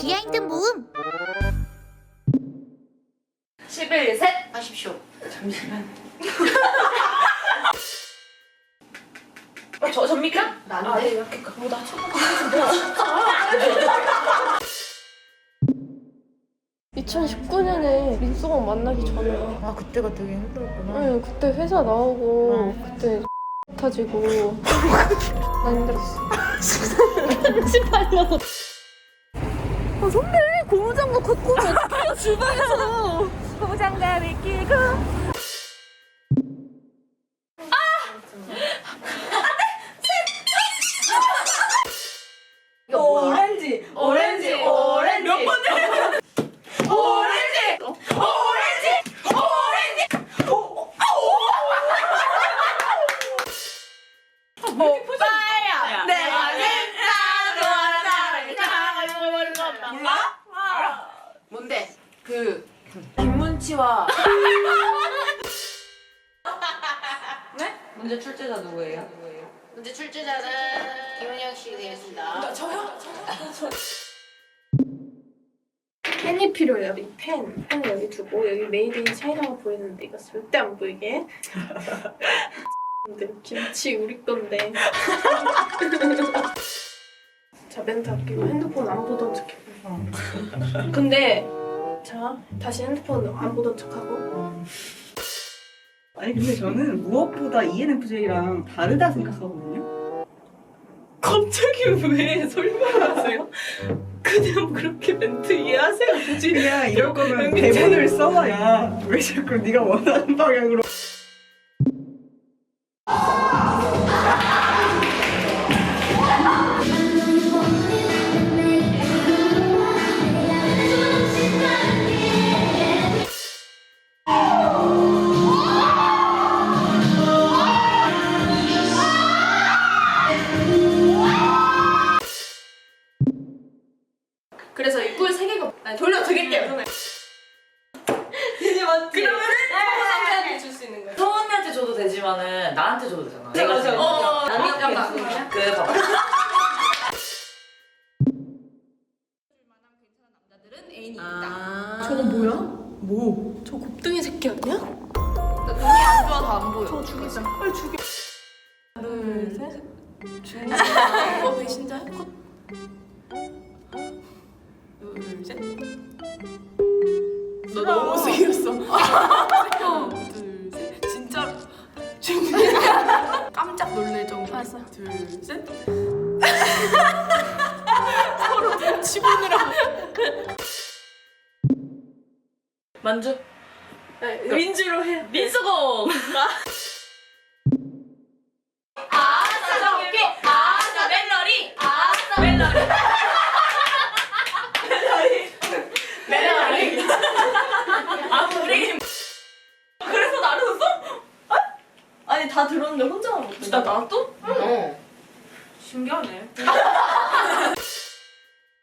비하인드 모음 11, 셋 하십시오. 잠시만. 어, 저, 접니까? 나는데? 이렇게 뭐, 나첫 2019년에 민수가 만나기 전에 아, 그때가 되게 힘들었구나. 응 그때 회사 나오고 그때 타지고 난 힘들었어 18년 아 선배 고무장갑 갖고 오면 어떡해요 주방에서. 고무장갑을 끼고 그 김문치와 네? 문제 출제자 누구예요? 문제 출제자는 김은영 씨 되겠습니다. 펜이 필요해요 이 펜. 펜 여기 두고 여기 메이드 인 차이나가 보이는데 이거 절대 안 보이게 근데 김치 우리 건데 자 멘트 할게요 핸드폰 안 보던 척해요 근데 자 다시 핸드폰 안 보던 척하고 아니 근데 저는 무엇보다 ENFJ랑 다르다 생각하거든요. 갑자기 왜 설명을 하세요? 그냥 그렇게 멘트 이해하세요 굳이 그냥 이럴 거면 여기 대본을 써와야 왜 자꾸 네가 원하는 방향으로 되지만은 나한테 줘도 되잖아. 내가. 지금 어, 나는 약간 이렇게 그거야? 그 봐봐. 아. 저거 뭐야? 뭐? 저 곱등이 새끼 아니야? 눈이 안 좋아서 안 보여. 저 죽이자 빨리 죽여 둘 셋 죽이자 어 배신자 컷 둘 셋 너 너무 진짜로 죽이자 깜짝 놀랄 정도 알았어. 둘 셋. 서로 눈치 보느라 만주. 민주로 해. 민수공. 들었는데 혼자만 못나 나도? 어. 신기하네.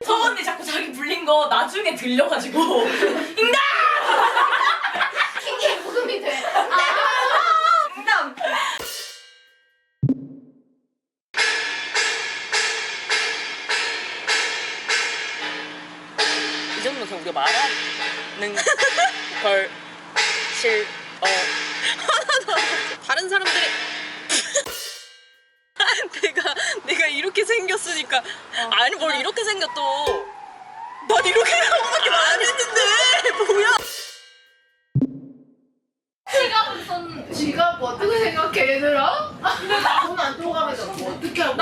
서원이 자꾸 자기 불린 거 나중에 들려가지고 인간! 킹게 부금이 돼. 인간! 이 정도면 우리가 말하는 걸 실, 어. 다른 사람들이 내가 이렇게 생겼으니까 아니 뭘 이렇게 생겼도 난 이렇게 하고밖에 안 했는데 뭐야. 지갑 어떻게 생각해 얘들아? 돈안 들어가면 뭐 어떻게 하고?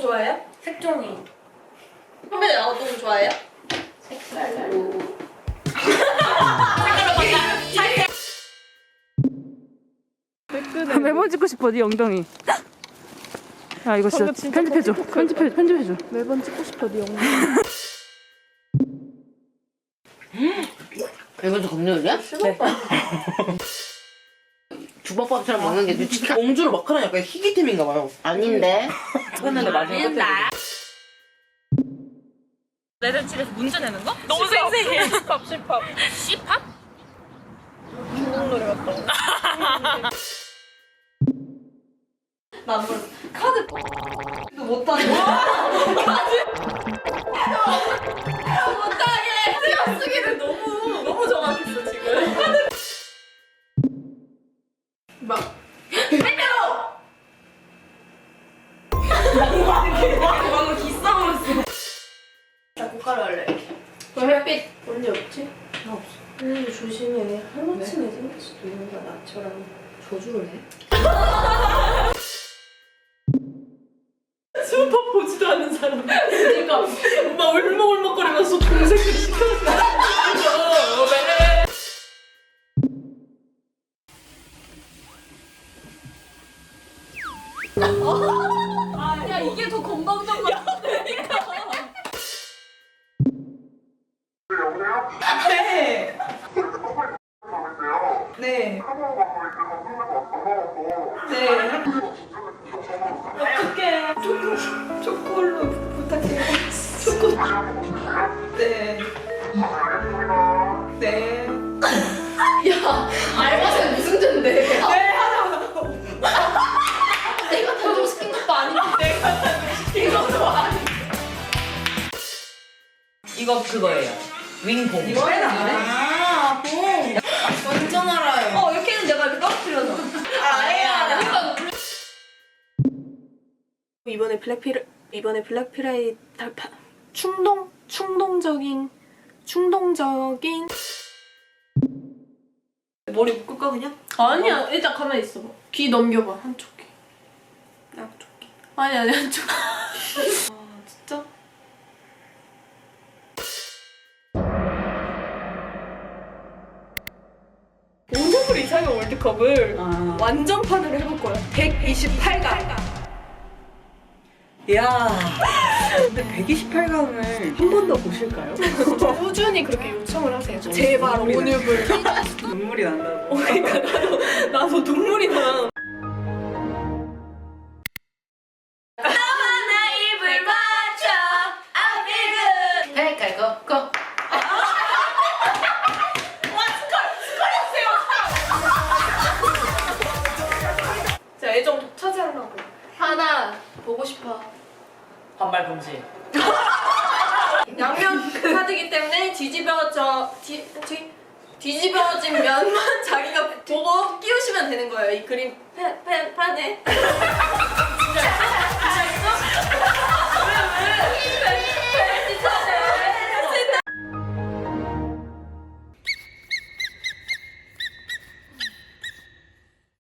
좋아해요? 색종이 선배들 야동 좋아해요? 색깔로. 메모 찍고 싶어 네 엉덩이. 야 이거 진짜 편집해줘. 편집해 편집해줘. 매번 찍고 싶어 네 영상. 이것도 검정이야? 네. 주먹밥처럼 먹는 게 눈치 공주를 막 하는 약간 희귀템인가 봐요. 아닌데. 했는데 마지막 끝에. 레전칠에서 문제 내는 거? 너무 생생해. C팝, C팝. C팝? 중국 노래 같다. 나 뭐, 카드 이거 못하는 못하게 고가루 할래. 그럼 햇빛 언제 없지? 나 없어. 근데 조심해. 할머침에 생길 수도 있는 거야 나처럼 저주를 해. 수업 보지도 않는 사람. 그러니까 막 울먹울먹 네. 네. 네. 어떡해. 초코, 초콜로 부탁해요. 초코. 네. 네. 알바생 무슨 죄인데? 네, 하나. 내가 단종시킨 것도 아닌데. 이것도 아니. 이거 그거예요. 윙봉. 이거 해나 아, 봉. 완전 알아요. 어, 이렇게는 내가 이렇게 떨어뜨려서. 아야. 이번에 블랙피라 이번에 블랙피라이 달파 충동 충동적인 충동적인 머리 묶을까 그냥? 아니야, 일단 가만히 있어. 귀 넘겨봐, 한쪽 귀. 양쪽 귀. 아니, 아니, 한쪽 귀. 이상형 월드컵을 완전판으로 해볼 거야. 128강. 야. 근데 128강을 한 번 더 보실까요? 꾸준히 그렇게 요청을 하세요. 제발 오늘불. 눈물이 난다고. 그러니까 나도, 나도 눈물이 나. 하나 보고 싶어. 반발 금지. 양면 카드기 때문에 뒤집어져 뒤, 뒤 뒤집어진 면만 자기가 보고 끼우시면 되는 거예요. 이 그림 패.. 패.. 판에. 진짜 진짜 있어? 왜 왜? 펜, 펜, 진짜.